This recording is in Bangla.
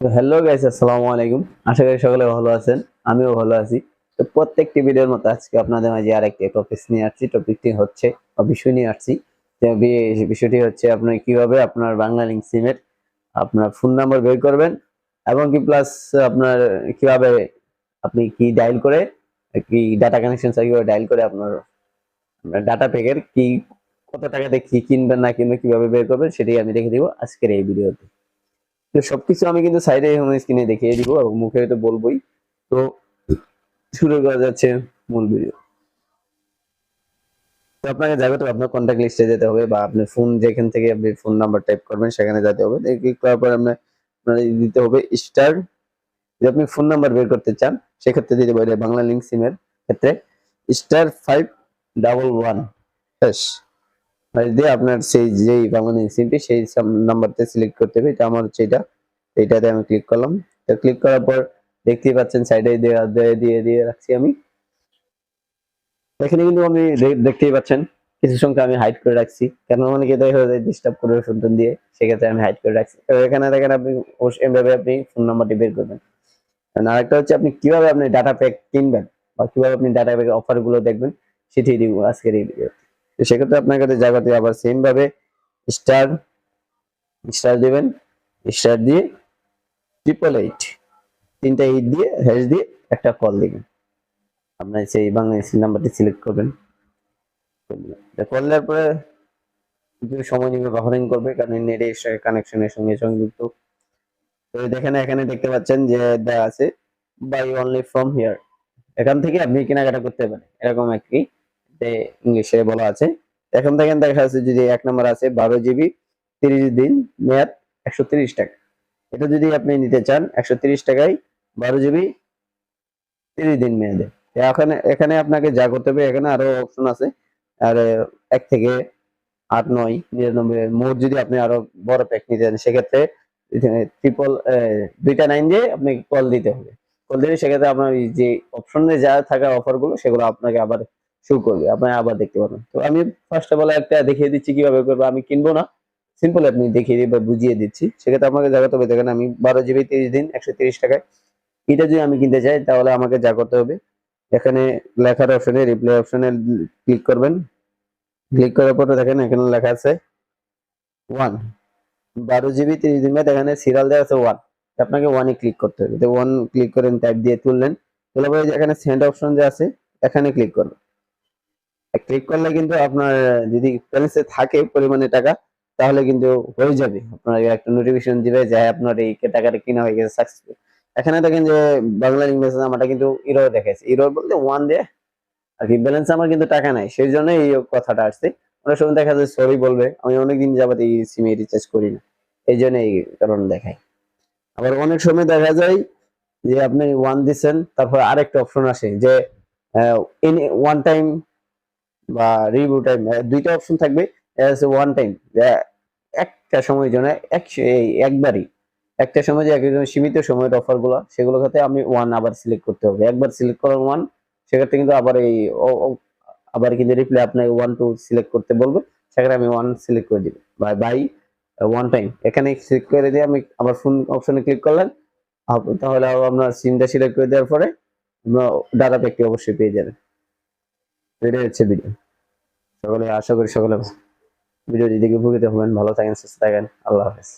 তো হ্যালো গাইস আসসালামু আলাইকুম। আশা করি সকলে ভালো আছেন, আমিও ভালো আছি। তো প্রত্যেকটি ভিডিওর মতো আজকে আপনাদের মাঝে আরেকটি টপিক নিয়ে আসছি। টপিকটি হচ্ছে, বা বিষয় নিয়ে আসছি। বিষয়টি হচ্ছে আপনি কীভাবে আপনার বাংলা লিঙ্ক সিমের আপনার ফোন নাম্বার বের করবেন, এবং কি প্লাস আপনার কীভাবে আপনি কি ডায়াল করে, কি ডাটা কানেকশন কীভাবে ডায়াল করে আপনার ডাটা প্যাকের কি, কত টাকাতে কি কিনবেন, না কিনবেন, কীভাবে বের করবেন সেটাই আমি দেখে দিব আজকের এই ভিডিওতে। তো সবকিছু আমি কিন্তু সাইডে হোম স্ক্রিনে দেখিয়ে দিব এবং মুখে তো বলবোই। তো শুরু করা যাচ্ছে মূল ভিডিও তো আপনাকে যাবে তো আপনার কন্ট্যাক্ট লিস্টে যেতে হবে বা আপনার ফোন যেখান থেকে আপনি ফোন নাম্বার টাইপ করবেন সেখানে যেতে হবে। ক্লিক করার পর আপনার দিতে হবে স্টার যদি আপনি ফোন নাম্বার বের করতে চান, সেক্ষেত্রে দিতে পারে বাংলা লিঙ্ক সিমের ক্ষেত্রে। Star five double one hash দিয়ে আপনার সেই যেই বাংলা লিঙ্ক সিমটি সেই নাম্বারতে সিলেক্ট করতে হবে। এটা আমার হচ্ছে এটা। এইটাতে আমি ক্লিক করলাম। তো ক্লিক করার পর দেখতেই পাচ্ছেন সাইডে দিয়ে দিয়ে দিয়ে রাখছি আমি। এখানে কিন্তু আমি দেখতেই পাচ্ছেন কিছু সংখ্যা আমি হাইড করে রাখছি। কেন অনেকে দেখা যায় ডিস্টার্ব করবে ফোন দিয়ে, সেক্ষেত্রে আমি হাইড করে রাখছি। তো এখানে দেখেন আপনি এভাবে আপনি ফোন নাম্বারটি বের করবেন। আর আরেকটা হচ্ছে আপনি কীভাবে আপনি ডাটা প্যাক কিনবেন বা কীভাবে আপনি ডাটা প্যাক অফারগুলো দেখবেন, সেটি দিব আজকের এই ভিডিও তো। সেক্ষেত্রে আপনার কাছে জায়গাতে আবার সেম ভাবে স্টার স্টার দিবেন স্টার দিয়ে ট্রিপল এইট তিনটা এইট দিয়ে হ্যাশ দিয়ে একটা কল দিবেন। আপনার সেই বাংলাদেশি নাম্বারটি সিলেক্ট করবেন। দেওয়ার পরে কিছু সময় নিয়ে বাফারিং করবে, কারণ নেটের কানেকশনের সঙ্গে সংযুক্ত। তো দেখেন, এখানে দেখতে পাচ্ছেন যে দেওয়া আছে বাই অনলি ফ্রম হিয়ার এখান থেকে আপনি কেনাকাটা করতে পারেন। এরকম একটি ইংলিশে বলা আছে। এখন দেখেন দেখা যাচ্ছে যদি এক নম্বর আছে বারো জিবি, তিরিশ দিন মেয়াদ একশো টাকা। এটা যদি আপনি নিতে চান একশো টাকায় বারো জিবি, তিরিশ দিন মেয়াদে। এখানে এখানে আপনাকে যা করতে হবে, এখানে আরও অপশন আছে। আর এক থেকে আট, নয়, নিরানব্বই মোট যদি আপনি আরও বড় প্যাক নিতে চান, সেক্ষেত্রে ট্রিপল দুইটা নাইন দিয়ে আপনি কল দিতে হবে। কল দিলে সেক্ষেত্রে আপনার যে অপশনে যা থাকা অফারগুলো, সেগুলো আপনাকে আবার শো করবে আপনি আবার দেখতে পাবেন তো আমি ফার্স্ট অফ অল একটা দেখিয়ে দিচ্ছি কীভাবে করব, আমি কিনবো না। সিম্পল আপনি দেখিয়ে দিই বা বুঝিয়ে দিচ্ছি। সেক্ষেত্রে আমাকে যা হবে, দেখেন আমি বারো জিবি তিরিশ দিন, একশো তিরিশ টাকায়। এটা যদি আমি কিনতে চাই, তাহলে আমাকে যা করতে হবে, এখানে লেখার অপশনে রিপ্লাই অপশনে ক্লিক করবেন। ক্লিক করার পরে দেখেন এখানে লেখা আছে ওয়ান বারো জিবি তিরিশ দিন এখানে সিরিয়াল দেওয়া আছে ওয়ান আপনাকে ওয়ানে ক্লিক করতে হবে। তো ওয়ান ক্লিক করেন টাইপ দিয়ে তুললেন। তোলার পরে এখানে সেন্ড অপশন যে আছে, এখানে ক্লিক করবেন। ক্লিক করলে কিন্তু আপনার যদি ব্যালেন্সে থাকে পরিমাণে টাকা তাহলে কিন্তু হয়ে যাবে। আপনার একটা নোটিফিকেশন দিবে যে হ্যাঁ, আপনার এই টাকাটা কিনা হয়ে গেছে সাকসেসফুল এখানে দেখেন যে বাংলা ইংলিশ আমারটা কিন্তু ইরো দেখাচ্ছে ইরো বলতে ওয়ান দিয়ে আর কি ব্যালেন্স আমার কিন্তু টাকা নাই সেই জন্য এই কথাটা আসছে। অনেক সময় দেখা যায় সরি বলবে আমি অনেকদিন যাবত এই সিমে রিচার্জ করি না। এই জন্য এই কারণ দেখায় আবার অনেক সময় দেখা যায় যে আপনি ওয়ান দিচ্ছেন তারপর আরেকটা অপশন আসে যে ওয়ান টাইম বা রিভিউ টাইম দুইটা অপশন থাকবে ওয়ান টাইম একটা সময়ের জন্য এক একবারই, একটা সময় যে একজন সীমিত সময়ের অফারগুলো সেগুলো ক্ষেত্রে আমি ওয়ান আবার সিলেক্ট করতে হবে। একবার সিলেক্ট করার ওয়ান সেক্ষেত্রে কিন্তু আবার এই আবার কিন্তু রিপ্লাই আপনাকে ওয়ান টু সিলেক্ট করতে বলবে, সেখানে আমি ওয়ান সিলেক্ট করে দিব। বাই বাই ওয়ান টাইম এখানে সিলেক্ট করে দিয়ে আমি আবার ফোন অপশনে ক্লিক করলেন তাহলে আপনার সিমটা সিলেক্ট করে দেওয়ার পরে ডাটা প্যাকটি অবশ্যই পেয়ে যাবেন। এটাই হচ্ছে ভিডিও সকলে আশা করি সকলে ভিডিওটি দেখে উপকৃত হবেন ভালো থাকেন, সুস্থ থাকেন, আল্লাহ হাফেজ।